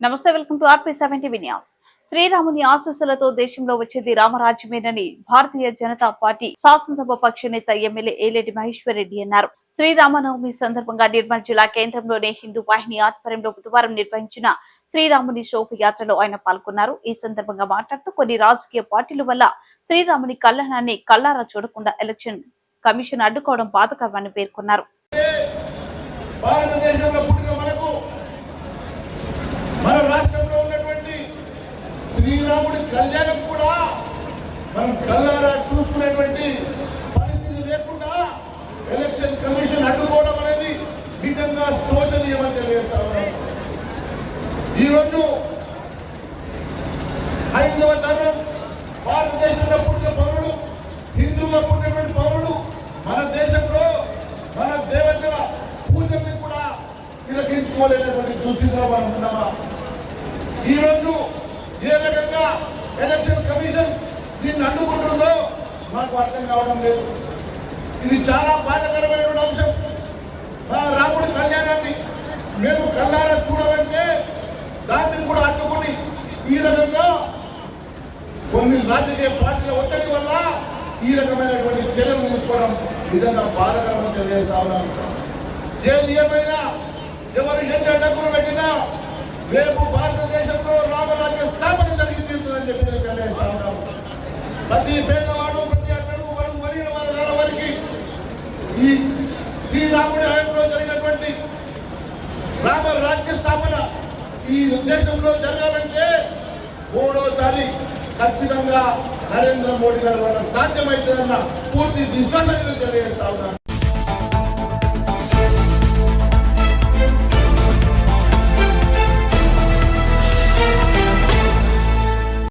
నమస్తే welcome to RP seventy news. శ్రీరాముని ఆశీస్సులతో దేశంలో వచ్చేది రామరాజ్యమేనని భారతీయ జనతా పార్టీ శాసనసభ పక్ష నేత ఎమ్మెల్యే ఏలేటి మహేశ్వర్ రెడ్డి అన్నారు. శ్రీరామనవమి సందర్భంగా నిర్మల్ జిల్లా కేంద్రంలోనే హిందూ వాహిని ఆధ్వర్యంలో బుధవారం నిర్వహించిన శ్రీరాముని శోభయాత్రలో ఆయన పాల్గొన్నారు. ఈ సందర్భంగా మాట్లాడుతూ కొన్ని రాజకీయ పార్టీల వల్ల శ్రీరాముని కళ్యాణాన్ని కళ్ళారా చూడకుండా ఎలక్షన్ కమిషన్ అడ్డుకోవడం బాధకరమని పేర్కొన్నారు. భారతదేశంలో పుట్టిన శ్రీరాముడి కళ్యాణం కూడా మనం కళ్ళారా చూసుకునేటువంటి పరిస్థితి లేకుండా ఎలక్షన్ కమిషన్ అడ్డుకోవడం అనేది నిజంగా శోచనీయమని తెలియజేస్తా ఉన్నాను ఈరోజు ఐదవ తరం భారతదేశంలో పుట్టిన పౌరుడు హిందువుగా పుట్టినటువంటి పౌరుడు మన దేశంలో మన దేవతల పూజల్ని కూడా తిరగించుకోలేనటువంటి దుస్థితిలో మనం ఉన్నామా ఈరోజు ఏ రకంగా ఎలక్షన్ కమిషన్ దీన్ని అడ్డుకుంటుందో మాకు అర్థం కావడం లేదు. ఇది చాలా బాధకరమైన అంశం. మా రాముడి కళ్యాణాన్ని మేము కళ్ళారా చూడమంటే దాన్ని కూడా అడ్డుకుని ఈ రకంగా కొన్ని రాజకీయ పార్టీల ఒత్తిడి వల్ల ఈ రకమైనటువంటి చర్యలు తీసుకోవడం నిజంగా బాధకరమని తెలియజేస్తా ఉన్నాను ఏది ఏమైనా ఎవరు ఎంత డబ్బులు పెట్టినా రేపు భారత ప్రతి పేదవాడు ప్రతి అట్టడు వరకు మరియు వర్గాల వారికి ఈ శ్రీరాముడి హయాంలో జరిగినటువంటి రామ రాజ్య స్థాపన ఈ దేశంలో జరగాలంటే మూడోసారి ఖచ్చితంగా నరేంద్ర మోడీ గారి వల్ల సాధ్యమవుతుందన్న పూర్తి విశ్వాసాన్ని తెలియజేస్తా ఉన్నాను.